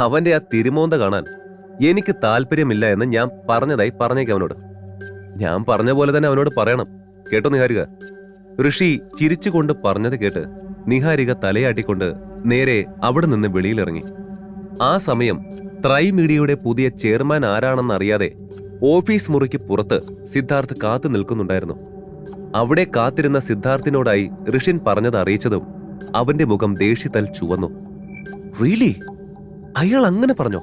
അവന്റെ ആ തിരുമോന്ത കാണാൻ എനിക്ക് താല്പര്യമില്ല എന്ന് ഞാൻ പറഞ്ഞതായി പറഞ്ഞേക്ക് അവനോട്. ഞാൻ പറഞ്ഞ പോലെ തന്നെ അവനോട് പറയണം. കേട്ടോ നിഹാരിക? ഋഷി ചിരിച്ചുകൊണ്ട് പറഞ്ഞത് കേട്ട് നിഹാരിക തലയാട്ടിക്കൊണ്ട് നേരെ അവിടെ നിന്ന് വെളിയിലിറങ്ങി. ആ സമയം ത്രൈമീഡിയയുടെ പുതിയ ചെയർമാൻ ആരാണെന്നറിയാതെ ഓഫീസ് മുറിക്ക് പുറത്ത് സിദ്ധാർത്ഥ് കാത്തു നിൽക്കുന്നുണ്ടായിരുന്നു. അവിടെ കാത്തിരുന്ന സിദ്ധാർത്ഥിനോടായി ഋഷിൻ പറഞ്ഞത് അറിയിച്ചതും അവന്റെ മുഖം ദേഷ്യത്താൽ ചുവന്നു. റിയലി അയാൾ അങ്ങനെ പറഞ്ഞോ?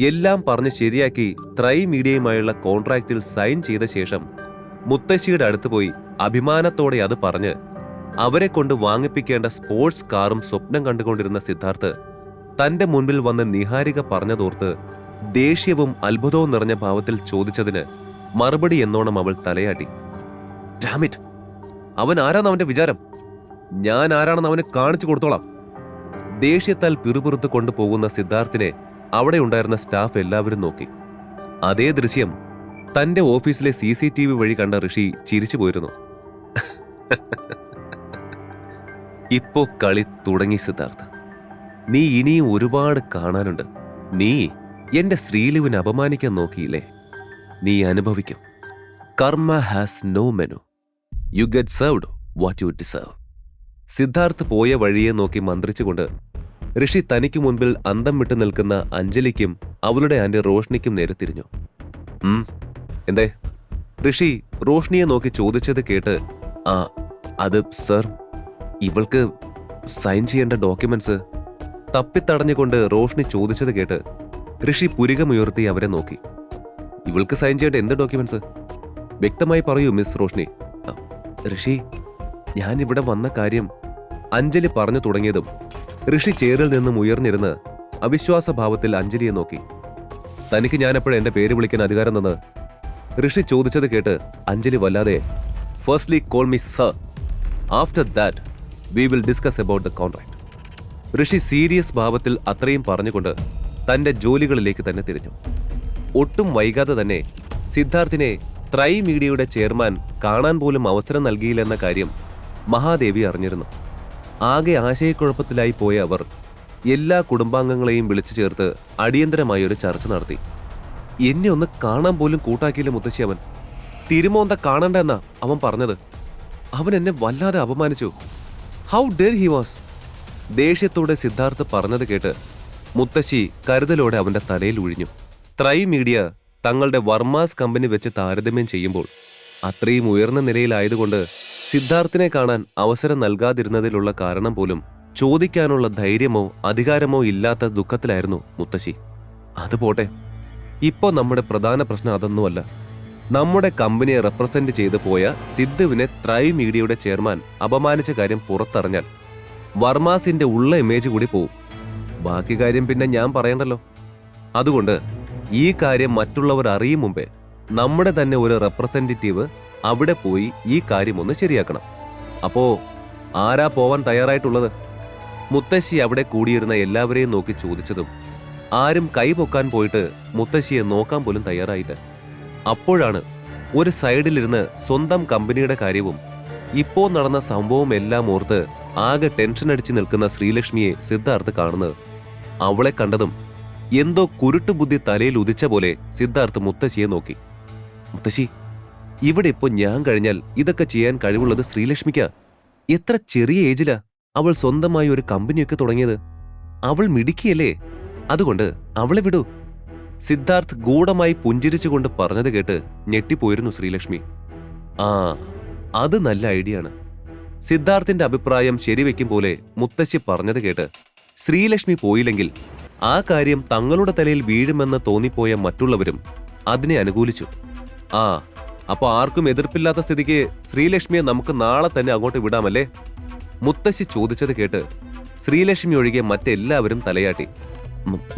എല്ലാം പറഞ്ഞ് ശരിയാക്കി ത്രൈ മീഡിയയുമായുള്ള കോൺട്രാക്റ്റിൽ സൈൻ ചെയ്ത ശേഷം മുത്തശ്ശിയുടെ അടുത്ത് പോയി അഭിമാനത്തോടെ അത് പറഞ്ഞ് അവരെ കൊണ്ട് വാങ്ങിപ്പിക്കേണ്ട സ്പോർട്സ് കാറും സ്വപ്നം കണ്ടുകൊണ്ടിരുന്ന സിദ്ധാർത്ഥ് തന്റെ മുൻപിൽ വന്ന് നിഹാരിക പറഞ്ഞതോർത്ത് ദേഷ്യവും അത്ഭുതവും നിറഞ്ഞ ഭാവത്തിൽ ചോദിച്ചതിന് മറുപടി എന്നോണം അവൾ തലയാട്ടി. ഡാമിറ്റ് അവൻ ആരാന്ന് അവന്റെ വിചാരം? ഞാൻ ആരാണെന്ന് അവന് കാണിച്ചു കൊടുത്തോളാം. ദേഷ്യത്താൽ പിറുപുറത്ത് കൊണ്ടുപോകുന്ന സിദ്ധാർത്ഥിനെ അവിടെ ഉണ്ടായിരുന്ന സ്റ്റാഫ് എല്ലാവരും നോക്കി. അതേ ദൃശ്യം തന്റെ ഓഫീസിലെ സി സി ടി വി വഴി കണ്ട ഋഷി ചിരിച്ചു പോയിരുന്നു. ഇപ്പോ കളി തുടങ്ങി സിദ്ധാർത്ഥ. നീ ഇനിയും ഒരുപാട് കാണാനുണ്ട്. നീ എന്റെ ശ്രീലുവിനെ അപമാനിക്കാൻ നോക്കിയില്ലേ? നീ അനുഭവിക്കും. Karma has no menu. You get served what you deserve. Siddharth പോയ വഴിയെ നോക്കി മന്ത്രിച്ചുകൊണ്ട് ഋഷി തനിക്ക് മുൻപിൽ അന്തം വിട്ടു നിൽക്കുന്ന അഞ്ജലിക്കും അവളുടെ ആന്റി റോഷ്നിക്കും നേരെ തിരിഞ്ഞു. എന്തേ? ഋഷി റോഷ്നിയെ നോക്കി ചോദിച്ചത് കേട്ട് ആ അത് സർ ഇവൾക്ക് സൈൻ ചെയ്യേണ്ട ഡോക്യുമെന്റ്സ്? തപ്പിത്തടഞ്ഞുകൊണ്ട് റോഷ്നി ചോദിച്ചത് കേട്ട് ഋഷി പുരികമുയർത്തി അവരെ നോക്കി. ഇവൾക്ക് സൈൻ ചെയ്യേണ്ട എന്ത് ഡോക്യുമെന്റ്സ്? വ്യക്തമായി പറയൂ മിസ് റോഷ്നി. ഋഷി ഞാൻ ഇവിടെ വന്ന കാര്യം അഞ്ജലി പറഞ്ഞു തുടങ്ങിയതും ഋഷി ചേറിൽ നിന്നും ഉയർന്നിരുന്ന് അവിശ്വാസഭാവത്തിൽ അഞ്ജലിയെ നോക്കി. തനിക്ക് ഞാനെപ്പോഴും എന്റെ പേര് വിളിക്കാൻ അധികാരം തന്ന് ഋഷി ചോദിച്ചത് കേട്ട് അഞ്ജലി വല്ലാതെ firstly call me sir after that we will discuss about the contract Rishi serious ഭാവത്തിൽ അത്രയും പറഞ്ഞുകൊണ്ട് തന്റെ ജോലികളിലേക്ക് തന്നെ തിരിഞ്ഞു. ഒട്ടും വൈകാതെ തന്നെ സിദ്ധാർത്ഥിനെ ത്രൈ മീഡിയയുടെ ചെയർമാൻ കാണാൻ പോലും അവസരം നൽകിയില്ലെന്ന കാര്യം മഹാദേവി അറിഞ്ഞിരുന്നു. ആകെ ആശയക്കുഴപ്പത്തിലായി പോയ അവർ എല്ലാ കുടുംബാംഗങ്ങളെയും വിളിച്ചു ചേർത്ത് അടിയന്തരമായി ഒരു ചർച്ച നടത്തി. എന്നെ ഒന്ന് കാണാൻ പോലും കൂട്ടാക്കിയില്ല മുത്തശ്ശി അവൻ. തിരുമോന്ത കാണണ്ട എന്നാ അവൻ പറഞ്ഞത്. അവൻ എന്നെ വല്ലാതെ അപമാനിച്ചു. ഹൗ ഡെർ ഹി വാസ് ദേഷ്യത്തോടെ സിദ്ധാർത്ഥ് പറഞ്ഞത് കേട്ട് മുത്തശ്ശി കരുതലോടെ അവന്റെ തലയിൽ ഒഴിഞ്ഞു ത്രൈ മീഡിയ തങ്ങളുടെ വർമാസ് കമ്പനി വെച്ച് താരതമ്യം ചെയ്യുമ്പോൾ അത്രയും ഉയർന്ന നിലയിലായതുകൊണ്ട് സിദ്ധാർത്ഥിനെ കാണാൻ അവസരം നൽകാതിരുന്നതിലുള്ള കാരണം പോലും ചോദിക്കാനുള്ള ധൈര്യമോ അധികാരമോ ഇല്ലാത്ത ദുഃഖത്തിലായിരുന്നു മുത്തശ്ശി. അത് പോട്ടെ. ഇപ്പോ നമ്മുടെ പ്രധാന പ്രശ്നം അതൊന്നുമല്ല. നമ്മുടെ കമ്പനിയെ റെപ്രസെന്റ് ചെയ്തു പോയ സിദ്ധുവിനെ ത്രൈ മീഡിയയുടെ ചെയർമാൻ അപമാനിച്ച കാര്യം പുറത്തറിഞ്ഞാൽ വർമാസിന്റെ ഉള്ള ഇമേജ് കൂടി പോവും. ബാക്കി കാര്യം പിന്നെ ഞാൻ പറയണ്ടല്ലോ. അതുകൊണ്ട് ഈ കാര്യം മറ്റുള്ളവർ അറിയും മുമ്പേ നമ്മുടെ തന്നെ ഒരു റെപ്രസെന്റേറ്റീവ് അവിടെ പോയി ഈ കാര്യം ഒന്ന് ശരിയാക്കണം. അപ്പോ ആരാ പോവാൻ തയ്യാറായിട്ടുള്ളത്? മുത്തശ്ശി അവിടെ കൂടിയിരുന്ന എല്ലാവരെയും നോക്കി ചോദിച്ചതും ആരും കൈപൊക്കാൻ പോയിട്ട് മുത്തശ്ശിയെ നോക്കാൻ പോലും തയ്യാറായില്ല. അപ്പോഴാണ് ഒരു സൈഡിലിരുന്ന് സ്വന്തം കമ്പനിയുടെ കാര്യവും ഇപ്പോ നടന്ന സംഭവം എല്ലാം ഓർത്ത് ആകെ ടെൻഷൻ അടിച്ചു നിൽക്കുന്ന ശ്രീലക്ഷ്മിയെ സിദ്ധാർത്ഥ് കാണുന്നത്. അവളെ കണ്ടതും എന്തോ കുരുട്ടുബുദ്ധി തലയിൽ ഉദിച്ച പോലെ സിദ്ധാർത്ഥ് മുത്തശ്ശിയെ നോക്കി. മുത്തശ്ശി ഇവിടെ ഇപ്പോ ഞാൻ കഴിഞ്ഞാൽ ഇതൊക്കെ ചെയ്യാൻ കഴിവുള്ളത് ശ്രീലക്ഷ്മിക്കാ. എത്ര ചെറിയ ഏജിലാ അവൾ സ്വന്തമായി ഒരു കമ്പനിയൊക്കെ തുടങ്ങിയത്. അവൾ മിടുക്കിയല്ലേ? അതുകൊണ്ട് അവളെ വിടൂ. സിദ്ധാർത്ഥ് ഗൂഢമായി പുഞ്ചിരിച്ചുകൊണ്ട് പറഞ്ഞത് കേട്ട് ഞെട്ടിപ്പോയിരുന്നു ശ്രീലക്ഷ്മി. ആ അത് നല്ല ഐഡിയ ആണ് സിദ്ധാർത്ഥിന്റെ അഭിപ്രായം ശരിവെക്കും പോലെ മുത്തശ്ശി പറഞ്ഞത് കേട്ട് ശ്രീലക്ഷ്മി പോയില്ലെങ്കിൽ ആ കാര്യം തങ്ങളുടെ തലയിൽ വീഴുമെന്ന് തോന്നിപ്പോയ മറ്റുള്ളവരും അതിനെ അനുകൂലിച്ചു. ആ അപ്പൊ ആർക്കും എതിർപ്പില്ലാത്ത സ്ഥിതിക്ക് ശ്രീലക്ഷ്മിയെ നമുക്ക് നാളെ തന്നെ അങ്ങോട്ട് വിടാമല്ലേ? മുത്തശ്ശി ചോദിച്ചത് കേട്ട് ശ്രീലക്ഷ്മി ഒഴികെ മറ്റെല്ലാവരും തലയാട്ടി.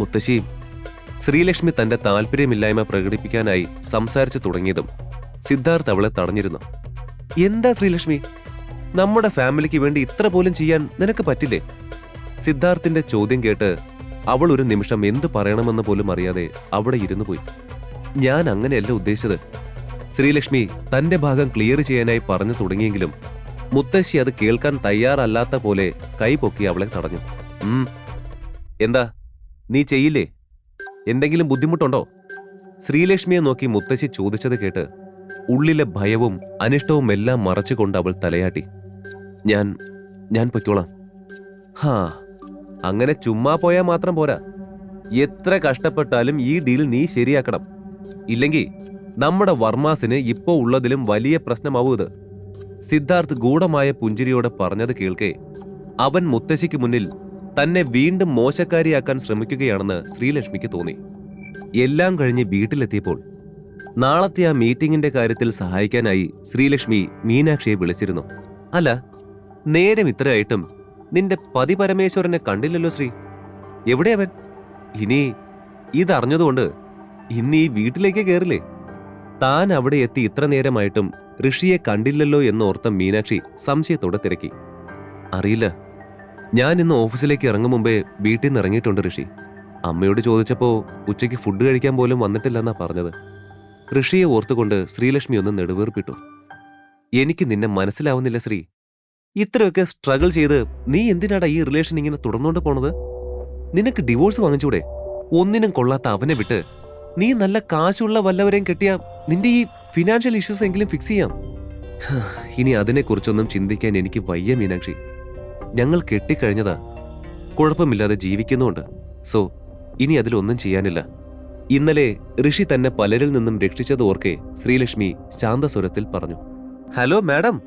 മുത്തശ്ശി ശ്രീലക്ഷ്മി തന്റെ താല്പര്യമില്ലായ്മ പ്രകടിപ്പിക്കാനായി സംസാരിച്ചു തുടങ്ങിയതും സിദ്ധാർത്ഥ് അവളെ തടഞ്ഞിരുന്നു. എന്താ ശ്രീലക്ഷ്മി? നമ്മുടെ ഫാമിലിക്ക് വേണ്ടി ഇത്ര പോലും ചെയ്യാൻ നിനക്ക് പറ്റില്ലേ? സിദ്ധാർത്ഥിന്റെ ചോദ്യം കേട്ട് അവൾ ഒരു നിമിഷം എന്തു പറയണമെന്ന് പോലും അറിയാതെ അവിടെ ഇരുന്നു പോയി. ഞാൻ അങ്ങനെയല്ല ഉദ്ദേശിച്ചത്. ശ്രീലക്ഷ്മി തന്റെ ഭാഗം ക്ലിയർ ചെയ്യാനായി പറഞ്ഞു തുടങ്ങിയെങ്കിലും മുത്തശ്ശി അത് കേൾക്കാൻ തയ്യാറല്ലാത്ത പോലെ കൈ പൊക്കി അവളെ തടഞ്ഞു. എന്താ? നീ ചെയ്യില്ലേ? എന്തെങ്കിലും ബുദ്ധിമുട്ടുണ്ടോ? ശ്രീലക്ഷ്മിയെ നോക്കി മുത്തശ്ശി ചോദിച്ചത് കേട്ട് ഉള്ളിലെ ഭയവും അനിഷ്ടവും എല്ലാം മറച്ചുകൊണ്ട് അവൾ തലയാട്ടി. ഞാൻ ഞാൻ പൊയ്ക്കോളാം. ഹാ അങ്ങനെ ചുമ്മാ പോയാൽ മാത്രം പോരാ. എത്ര കഷ്ടപ്പെട്ടാലും ഈ ഡീൽ നീ ശരിയാക്കണം. ഇല്ലെങ്കിൽ നമ്മുടെ വർമാസിന് ഇപ്പോ ഉള്ളതിലും വലിയ പ്രശ്നമാവൂത്. സിദ്ധാർത്ഥ് ഗൂഢമായ പുഞ്ചിരിയോടെ പറഞ്ഞത് കേൾക്കെ. അവൻ മുത്തശ്ശിക്ക് മുന്നിൽ തന്നെ വീണ്ടും മോശക്കാരിയാക്കാൻ ശ്രമിക്കുകയാണെന്ന് ശ്രീലക്ഷ്മിക്ക് തോന്നി. എല്ലാം കഴിഞ്ഞ് വീട്ടിലെത്തിയപ്പോൾ നാളത്തെ ആ മീറ്റിംഗിന്റെ കാര്യത്തിൽ സഹായിക്കാനായി ശ്രീലക്ഷ്മി മീനാക്ഷിയെ വിളിച്ചിരുന്നു. അല്ല നേരം ഇത്രയായിട്ടും നിന്റെ പതി പരമേശ്വരനെ കണ്ടില്ലല്ലോ ശ്രീ. എവിടെയവൻ ഇനി ഇതറിഞ്ഞതുകൊണ്ട് ഇന്ന് ഈ വീട്ടിലേക്ക് കയറില്ലേ താൻ അവിടെ എത്തി ഇത്ര നേരമായിട്ടും ഋഷിയെ കണ്ടില്ലല്ലോ എന്നോർത്ത മീനാക്ഷി സംശയത്തോടെ തിരക്കി. അറിയില്ല. ഞാൻ ഇന്ന് ഓഫീസിലേക്ക് ഇറങ്ങും മുമ്പേ വീട്ടിൽ നിന്ന് ഇറങ്ങിയിട്ടുണ്ട് ഋഷി. അമ്മയോട് ചോദിച്ചപ്പോൾ ഉച്ചയ്ക്ക് ഫുഡ് കഴിക്കാൻ പോലും വന്നിട്ടില്ലെന്നാ പറഞ്ഞത്. ഋഷിയെ ഓർത്തുകൊണ്ട് ശ്രീലക്ഷ്മി ഒന്ന് നെടുവേർപ്പിട്ടു. എനിക്ക് നിന്നെ മനസ്സിലാവുന്നില്ല ശ്രീ. ഇത്രയൊക്കെ സ്ട്രഗിൾ ചെയ്ത് നീ എന്തിനാടാ ഈ റിലേഷൻ ഇങ്ങനെ തുടർന്നുകൊണ്ട് പോണത്? നിനക്ക് ഡിവോഴ്സ് വാങ്ങിച്ചൂടെ? ഒന്നിനും കൊള്ളാത്ത അവനെ വിട്ട് നീ നല്ല കാശുള്ള വല്ലവരെയും കെട്ടിയാ നിന്റെ ഈ ഫിനാൻഷ്യൽ ഇഷ്യൂസ് എങ്കിലും ഫിക്സ് ചെയ്യാം. ഇനി അതിനെക്കുറിച്ചൊന്നും ചിന്തിക്കാൻ എനിക്ക് വയ്യ മീനാക്ഷി. ഞങ്ങൾ കെട്ടിക്കഴിഞ്ഞതാ. കുഴപ്പമില്ലാതെ ജീവിക്കുന്നുണ്ട്. സോ ഇനി അതിലൊന്നും ചെയ്യാനില്ല. ഇന്നലെ ഋഷി തന്നെ പലരിൽ നിന്നും രക്ഷിച്ചത് ഓർക്കെ ശ്രീലക്ഷ്മി ശാന്തസ്വരത്തിൽ പറഞ്ഞു. ഹലോ മാഡം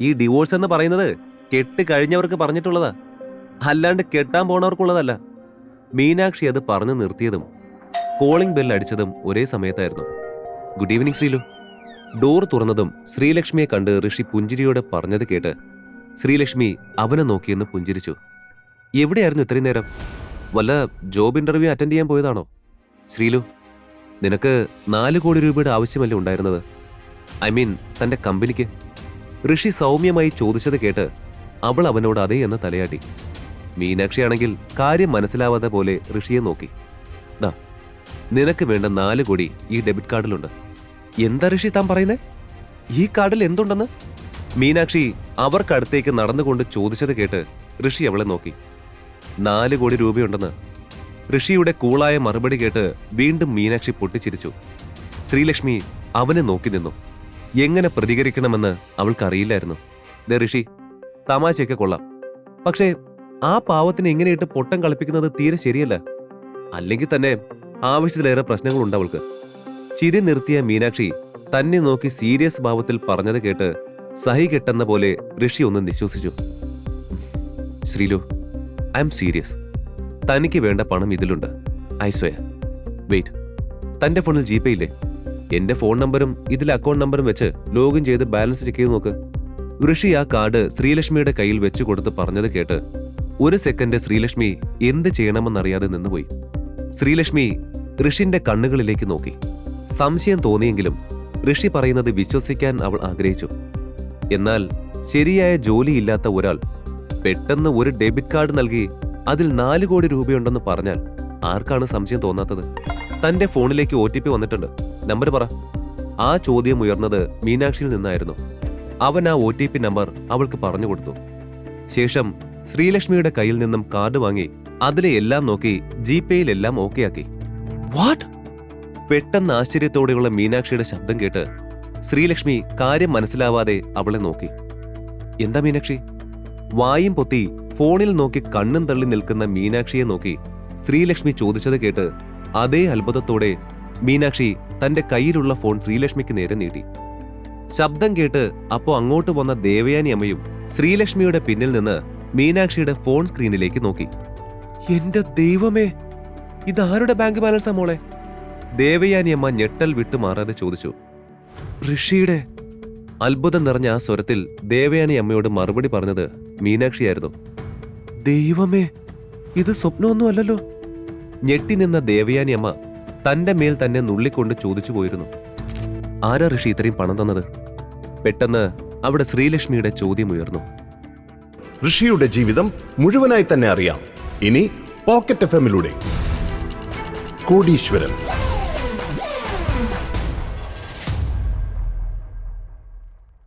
ഈ ഡിവോഴ്സ് എന്ന് പറയുന്നത് കെട്ട് കഴിഞ്ഞവർക്ക് പറഞ്ഞിട്ടുള്ളതാ. അല്ലാണ്ട് കെട്ടാൻ പോണവർക്കുള്ളതല്ല. മീനാക്ഷി അത് പറഞ്ഞു നിർത്തിയതും കോളിംഗ് ബെൽ അടിച്ചതും ഒരേ സമയത്തായിരുന്നു. Good evening Sreelu. ഡോർ തുറന്നതും ശ്രീലക്ഷ്മിയെ കണ്ട് ഋഷി പുഞ്ചിരിയോടെ പറഞ്ഞത് കേട്ട് ശ്രീലക്ഷ്മി അവനെ നോക്കിയെന്ന് പുഞ്ചിരിച്ചു. എവിടെയായിരുന്നു ഇത്രയും നേരം? വല്ല ജോബ് ഇന്റർവ്യൂ അറ്റൻഡ് ചെയ്യാൻ പോയതാണോ? ശ്രീലു നിനക്ക് നാല് കോടി രൂപയുടെ ആവശ്യമല്ലേ ഉണ്ടായിരുന്നത്? ഐ മീൻ തന്റെ കമ്പനിക്ക്? ഋഷി സൗമ്യമായി ചോദിച്ചത് കേട്ട് അവൾ അവനോട് അതേ എന്ന് തലയാട്ടി. മീനാക്ഷിയാണെങ്കിൽ കാര്യം മനസ്സിലാവാതെ പോലെ ഋഷിയെ നോക്കി. ദാ നിനക്ക് വേണ്ട നാല് കോടി ഈ ഡെബിറ്റ് കാർഡിലുണ്ട്. എന്താ ഋഷി താൻ പറയുന്നേ? ഈ കാർഡിൽ എന്തുണ്ടെന്ന്? മീനാക്ഷി അവർക്കടുത്തേക്ക് നടന്നുകൊണ്ട് ചോദിച്ചത് കേട്ട് ഋഷി അവളെ നോക്കി. നാല് കോടി രൂപയുണ്ടെന്ന്. ഋഷിയുടെ കൂളായ മറുപടി കേട്ട് വീണ്ടും മീനാക്ഷി പൊട്ടിച്ചിരിച്ചു. ശ്രീലക്ഷ്മി അവനെ നോക്കി നിന്നു. എങ്ങനെ പ്രതികരിക്കണമെന്ന് അവൾക്കറിയില്ലായിരുന്നു. ദേ ഋഷി തമാശയൊക്കെ കൊള്ളാം. പക്ഷേ ആ പാവത്തിന് എങ്ങനെയിട്ട് പൊട്ടം കളിപ്പിക്കുന്നത് തീരെ ശരിയല്ല. അല്ലെങ്കിൽ തന്നെ ആവശ്യത്തിലേറെ പ്രശ്നങ്ങളുണ്ട് അവൾക്ക്. ചിരി നിർത്തിയ മീനാക്ഷി തന്നെ നോക്കി സീരിയസ് ഭാവത്തിൽ പറഞ്ഞത് കേട്ട് സഹി കെട്ടെന്ന പോലെ ഋഷി ഒന്ന് നിശ്വസിച്ചു. Sreelu I'm serious. തനിക്ക് വേണ്ട പണം ഇതിലുണ്ട്. I swear. വെയിറ്റ്. തന്റെ ഫോണിൽ ജി പേ ഇല്ലേ? എന്റെ ഫോൺ നമ്പറും ഇതിൽ അക്കൗണ്ട് നമ്പറും വെച്ച് ലോഗിൻ ചെയ്ത് ബാലൻസ് ചെക്ക് ചെയ്ത് നോക്ക്. ഋഷി ആ കാർഡ് ശ്രീലക്ഷ്മിയുടെ കയ്യിൽ വെച്ചു കൊടുത്ത് പറഞ്ഞത് കേട്ട് ഒരു സെക്കൻഡ് ശ്രീലക്ഷ്മി എന്ത് ചെയ്യണമെന്നറിയാതെ നിന്നുപോയി. ശ്രീലക്ഷ്മി ഋഷിന്റെ കണ്ണുകളിലേക്ക് നോക്കി. സംശയം തോന്നിയെങ്കിലും ഋഷി പറയുന്നത് വിശ്വസിക്കാൻ അവൾ ആഗ്രഹിച്ചു. എന്നാൽ ശരിയായ ജോലിയില്ലാത്ത ഒരാൾ പെട്ടെന്ന് ഒരു ഡെബിറ്റ് കാർഡ് നൽകി അതിൽ നാല് കോടി രൂപയുണ്ടെന്ന് പറഞ്ഞാൽ ആർക്കാണ് സംശയം തോന്നാത്തത്? തന്റെ ഫോണിലേക്ക് ഒ ടി പി വന്നിട്ടുണ്ട്. നമ്പർ പറ. ആ ചോദ്യം ഉയർന്നത് മീനാക്ഷിയിൽ നിന്നായിരുന്നു. അവൻ ആ ഒ ടി പി നമ്പർ അവൾക്ക് പറഞ്ഞു കൊടുത്തു. ശേഷം ശ്രീലക്ഷ്മിയുടെ കയ്യിൽ നിന്നും കാർഡ് വാങ്ങി അതിലെ എല്ലാം നോക്കി ജി പേയിലെല്ലാം ഓക്കെ ആക്കി വാട്ട് പെട്ടെന്ന് ആശ്ചര്യത്തോടെയുള്ള മീനാക്ഷിയുടെ ശബ്ദം കേട്ട് ശ്രീലക്ഷ്മി കാര്യം മനസ്സിലാവാതെ അവളെ നോക്കി. എന്താ മീനാക്ഷി? വായും പൊത്തി ഫോണിൽ നോക്കി കണ്ണും തള്ളി നിൽക്കുന്ന മീനാക്ഷിയെ നോക്കി ശ്രീലക്ഷ്മി ചോദിച്ചത് കേട്ട് അതേ അത്ഭുതത്തോടെ മീനാക്ഷി തന്റെ കയ്യിലുള്ള ഫോൺ ശ്രീലക്ഷ്മിക്ക് നേരെ നീട്ടി. ശബ്ദം കേട്ട് അപ്പോ അങ്ങോട്ട് വന്ന ദേവയാനി അമ്മയും ശ്രീലക്ഷ്മിയുടെ പിന്നിൽ നിന്ന് മീനാക്ഷിയുടെ ഫോൺ സ്ക്രീനിലേക്ക് നോക്കി. എന്റെ ദൈവമേ ഇതാരുടെ ബാങ്ക് ബാലൻസാ മോളെ? ദേവയാനി അമ്മ ഞെട്ടൽ വിട്ടു മാറാതെ ചോദിച്ചു. ഋഷിയുടെ അത്ഭുതം നിറഞ്ഞ ആ സ്വരത്തിൽ ദേവയാനി അമ്മയോട് മറുപടി പറഞ്ഞത് മീനാക്ഷിയായിരുന്നു. ദൈവമേ ഇത് സ്വപ്നമൊന്നും അല്ലല്ലോ. ഞെട്ടി നിന്ന ദേവയാനി അമ്മ തന്റെ മേൽ തന്നെ നുള്ളിക്കൊണ്ട് ചോദിച്ചു പോയിരുന്നു. ആരാ ഋഷി ഇത്രയും പണം തന്നത്? പെട്ടെന്ന് അവിടെ ശ്രീലക്ഷ്മിയുടെ ചോദ്യം ഉയർന്നു. ഋഷിയുടെ ജീവിതം മുഴുവനായി തന്നെ അറിയാം. ഇനി പോക്കറ്റ് എഫ് എമ്മിലൂടെ. കോടീശ്വരൻ.